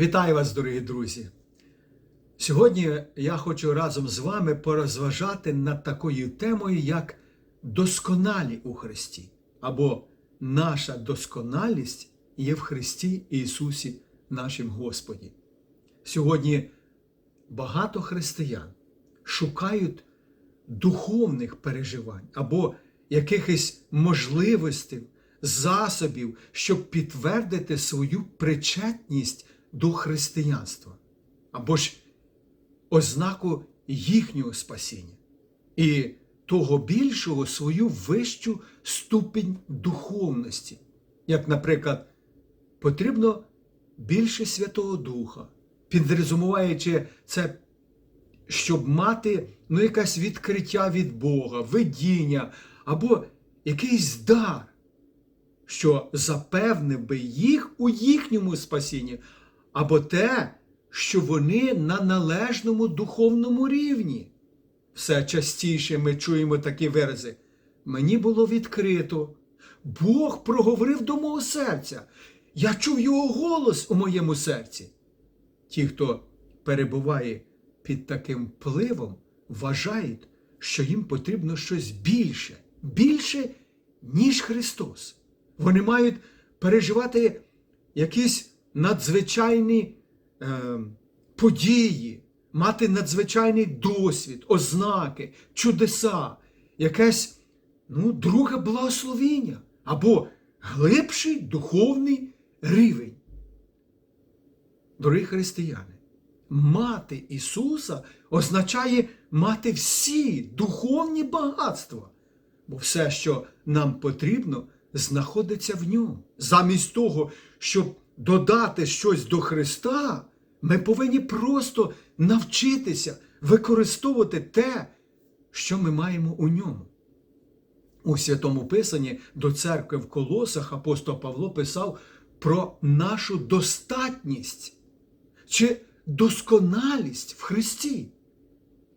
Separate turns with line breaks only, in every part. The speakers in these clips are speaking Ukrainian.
Вітаю вас, дорогі друзі! Сьогодні я хочу разом з вами порозважати над такою темою, як досконалі у Христі, або наша досконалість є в Христі Ісусі, нашим Господі. Сьогодні багато християн шукають духовних переживань або якихось можливостей, засобів, щоб підтвердити свою причетність до християнства, або ж ознаку їхнього спасіння, і того більшого свою вищу ступінь духовності. Як, наприклад, потрібно більше Святого Духа, підрезумуючи це щоб мати ну, якесь відкриття від Бога, видіння або якийсь дар, що запевнив би їх у їхньому спасінні, або те, що вони на належному духовному рівні. Все частіше ми чуємо такі вирази. Мені було відкрито. Бог проговорив до мого серця. Я чув його голос у моєму серці. Ті, хто перебуває під таким впливом, вважають, що їм потрібно щось більше, більше, ніж Христос. Вони мають переживати якісь надзвичайні е, події, мати надзвичайний досвід, ознаки, чудеса, якесь ну, друге благословіння або глибший духовний рівень. Дорогі християни, мати Ісуса означає мати всі духовні багатства, бо все, що нам потрібно, знаходиться в ньому. Замість того, щоб додати щось до Христа, ми повинні просто навчитися використовувати те, що ми маємо у ньому. У Святому Писанні до церкви в Колосах апостол Павло писав про нашу достатність чи досконалість в Христі.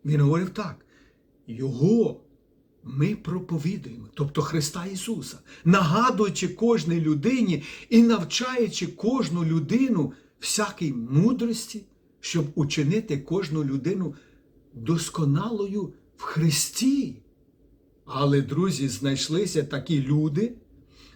Він говорив так: Його ми проповідуємо, тобто Христа Ісуса, нагадуючи кожній людині і навчаючи кожну людину всякій мудрості, щоб учинити кожну людину досконалою в Христі. Але, друзі, знайшлися такі люди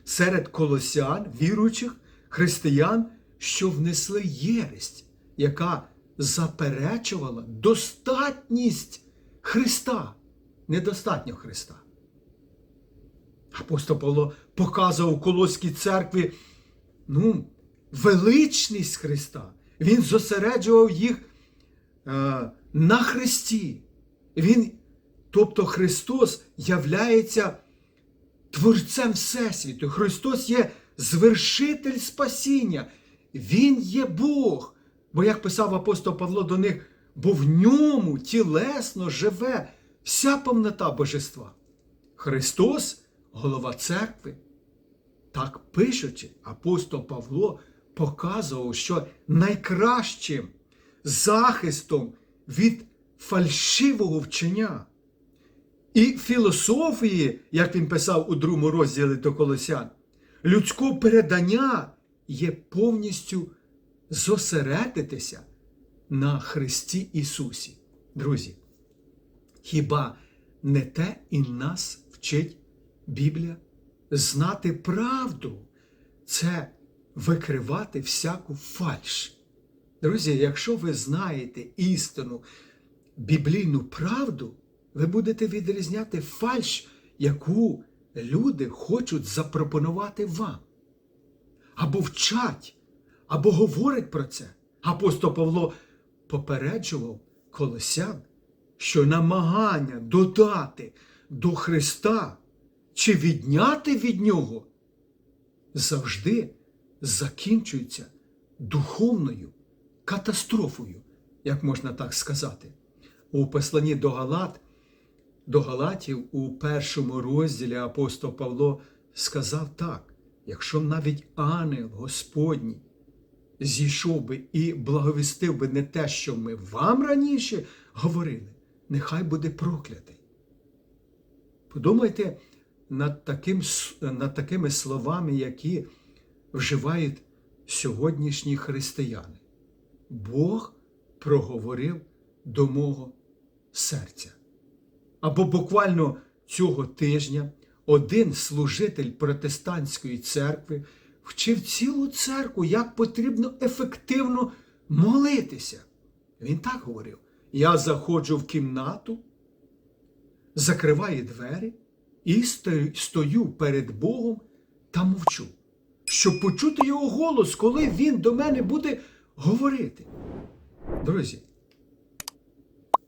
серед колосян, віруючих християн, що внесли єресь, яка заперечувала достатність Христа, недостатньо Христа. Апостол Павло показував Колоській церкві ну, величність Христа. Він зосереджував їх е, на Христі. Він, тобто Христос являється Творцем Всесвіту. Христос є звершитель спасіння. Він є Бог. Бо, як писав апостол Павло до них, бо в ньому тілесно живе вся повнота Божества. Христос, голова церкви. Так пишучи, апостол Павло показував, що найкращим захистом від фальшивого вчення і філософії, як він писав у другому розділі до Колосян, людського передання є повністю зосередитися на Христі Ісусі. Друзі, хіба не те і нас вчить Біблія? Знати правду це викривати всяку фальш. Друзі, якщо ви знаєте істину, біблійну правду, ви будете відрізняти фальш, яку люди хочуть запропонувати вам. Або вчать, або говорять про це. Апостол Павло попереджував колосян, що намагання додати до Христа чи відняти від Нього завжди закінчується духовною катастрофою, як можна так сказати. У посланні до Галат, до Галатів у першому розділі апостол Павло сказав так: якщо навіть ангел Господній зійшов би і благовістив би не те, що ми вам раніше говорили, нехай буде проклятий. Подумайте над, таким, над такими словами, які вживають сьогоднішні християни. Бог проговорив до мого серця. Або буквально цього тижня один служитель протестантської церкви вчив цілу церкву, як потрібно ефективно молитися. Він так говорив: я заходжу в кімнату, закриваю двері і стою- перед Богом та мовчу, щоб почути його голос, коли він до мене буде говорити. Друзі,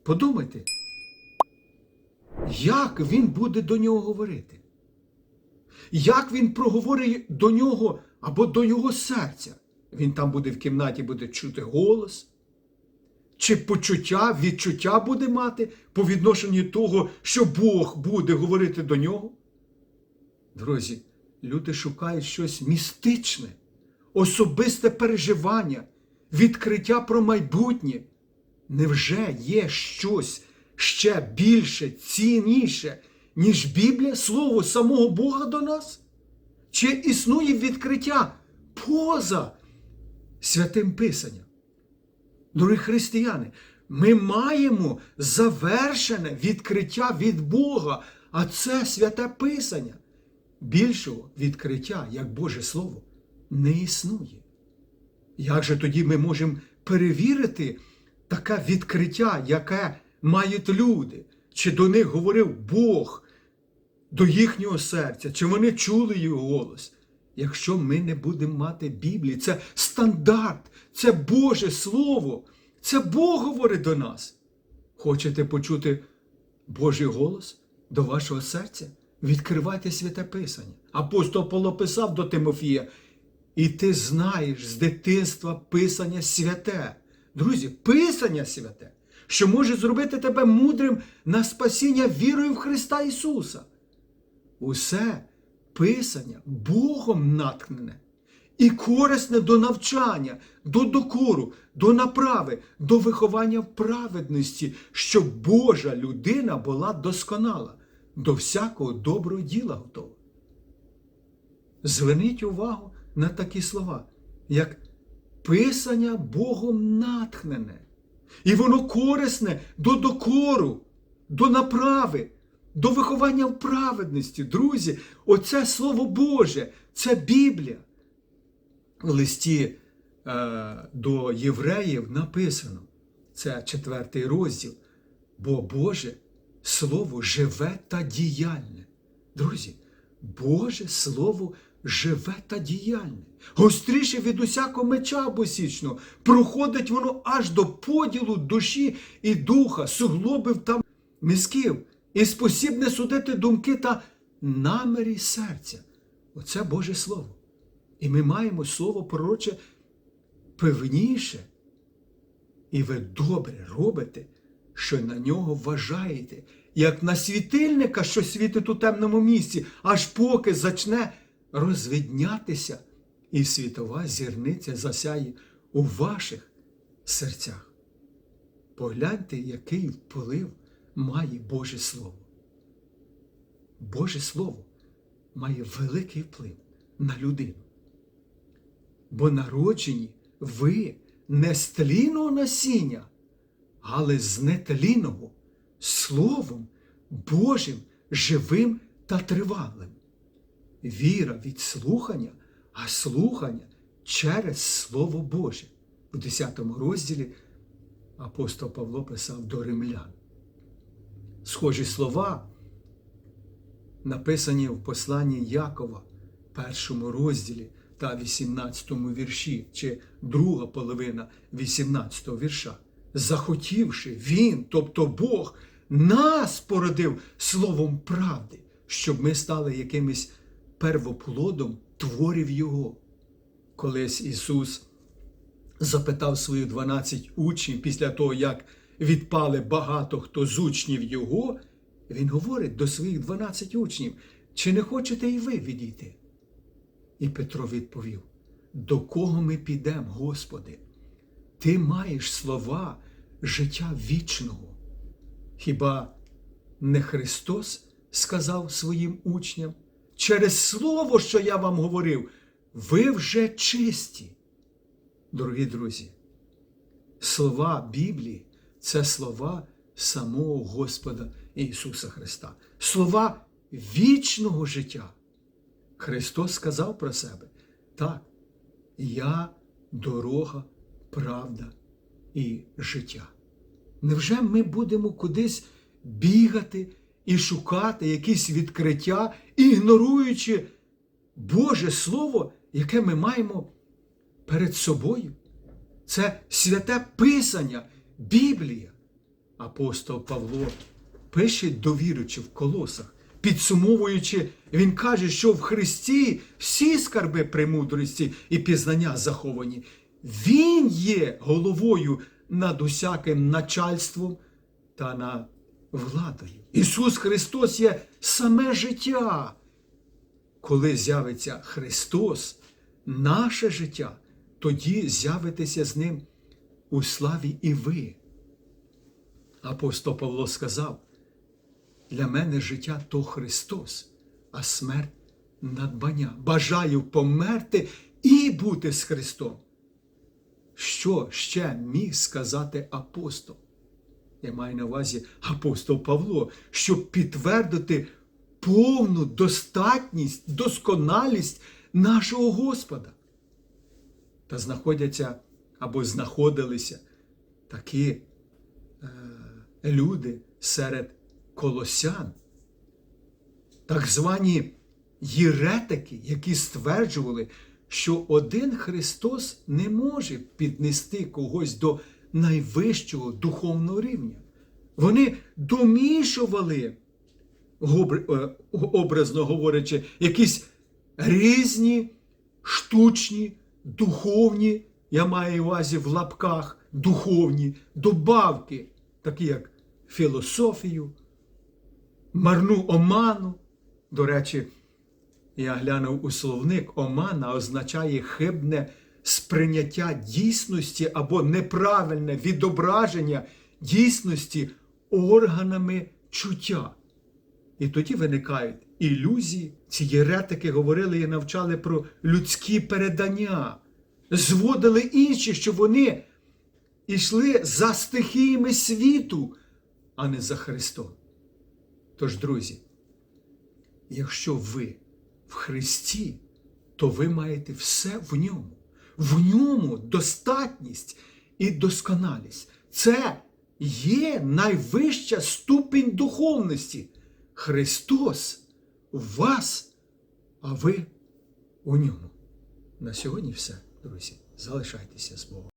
подумайте, як він буде до нього говорити? Як він проговорить до нього або до його серця? Він там буде в кімнаті, буде чути голос? Чи почуття, відчуття буде мати по відношенню того, що Бог буде говорити до нього? Друзі, люди шукають щось містичне, особисте переживання, відкриття про майбутнє. Невже є щось ще більше, цінніше, ніж Біблія, слово самого Бога до нас? Чи існує відкриття поза святим Писанням? Дорогі християни, ми маємо завершене відкриття від Бога, а це святе Писання. Більшого відкриття, як Боже Слово, не існує. Як же тоді ми можемо перевірити таке відкриття, яке мають люди? Чи до них говорив Бог до їхнього серця, чи вони чули його голос? Якщо ми не будемо мати Біблії, це стандарт, це Боже Слово, це Бог говорить до нас. Хочете почути Божий голос до вашого серця? Відкривайте святе Писання. Апостол Павло писав до Тимофія, і ти знаєш з дитинства Писання святе. Друзі, Писання святе, що може зробити тебе мудрим на спасіння вірою в Христа Ісуса. Усе Писання Богом наткнене і корисне до навчання, до докору, до направи, до виховання в праведності, щоб Божа людина була досконала, до всякого доброго діла готова. Зверніть увагу на такі слова, як Писання Богом натхнене, і воно корисне до докору, до направи, до виховання в праведності. Друзі, оце Слово Боже, це Біблія. Листі е, до євреїв написано, це четвертий розділ, бо Боже Слово живе та діяльне. Друзі, Боже Слово живе та діяльне. Гостріше від усякого меча обосічного, проходить воно аж до поділу душі і духа, суглобив та мізків, і спосібне судити думки та намірі серця. Оце Боже Слово. І ми маємо слово пророче певніше. І ви добре робите, що на нього вважаєте, як на світильника, що світить у темному місці, аж поки зачне розвиднятися, і світова зірниця засяє у ваших серцях. Погляньте, який вплив має Боже Слово. Боже Слово має великий вплив на людину. Бо народжені ви не з тлінного насіння, але з нетлінного Словом Божим, живим та тривалим. Віра від слухання, а слухання через Слово Боже. У 10 розділі апостол Павло писав до римлян. Схожі слова написані в посланні Якова, першому розділі та 18 вірші, чи друга половина 18 вірша. Захотівши він, тобто Бог, нас породив словом правди, щоб ми стали якимось первоплодом творів Його. Колись Ісус запитав свої 12 учнів після того, як відпали багато хто з учнів Його, Він говорить до своїх 12 учнів, чи не хочете і ви відійти? І Петро відповів: До кого ми підемо, Господи? Ти маєш слова життя вічного. Хіба не Христос сказав своїм учням, через Слово, що я вам говорив, ви вже чисті. Дорогі друзі, слова Біблії це слова самого Господа Ісуса Христа, слова вічного життя. Христос сказав про себе: так, я дорога, правда і життя. Невже ми будемо кудись бігати і шукати якісь відкриття, ігноруючи Боже Слово, яке ми маємо перед собою? Це святе Писання, Біблія. Апостол Павло пише до віруючих в колосах, підсумовуючи, він каже, що в Христі всі скарби премудрості і пізнання заховані. Він є головою над усяким начальством та над владою. Ісус Христос є саме життя. Коли з'явиться Христос, наше життя, тоді з'явитеся з Ним у славі і ви. Апостол Павло сказав, для мене життя то Христос, а смерть надбання. Бажаю померти і бути з Христом. Що ще міг сказати апостол? Я маю на увазі апостол Павло, щоб підтвердити повну достатність, досконалість нашого Господа. Та знаходяться або знаходилися такі е, люди серед колосян, так звані єретики, які стверджували, що один Христос не може піднести когось до найвищого духовного рівня. Вони домішували, е, образно говорячи, якісь різні штучні, духовні, я маю на увазі в лапках духовні добавки, такі як філософію, марну оману. До речі, я глянув у словник омана означає хибне сприйняття дійсності або неправильне відображення дійсності органами чуття. І тоді виникають ілюзії. Ці єретики говорили і навчали про людські передання, зводили інші, що вони йшли за стихіями світу, а не за Христом. Тож, друзі, якщо ви в Христі, то ви маєте все в ньому. В ньому достатність і досконалість. Це є найвища ступінь духовності. Христос в вас, а ви у ньому. На сьогодні все, друзі. Залишайтеся з Богом.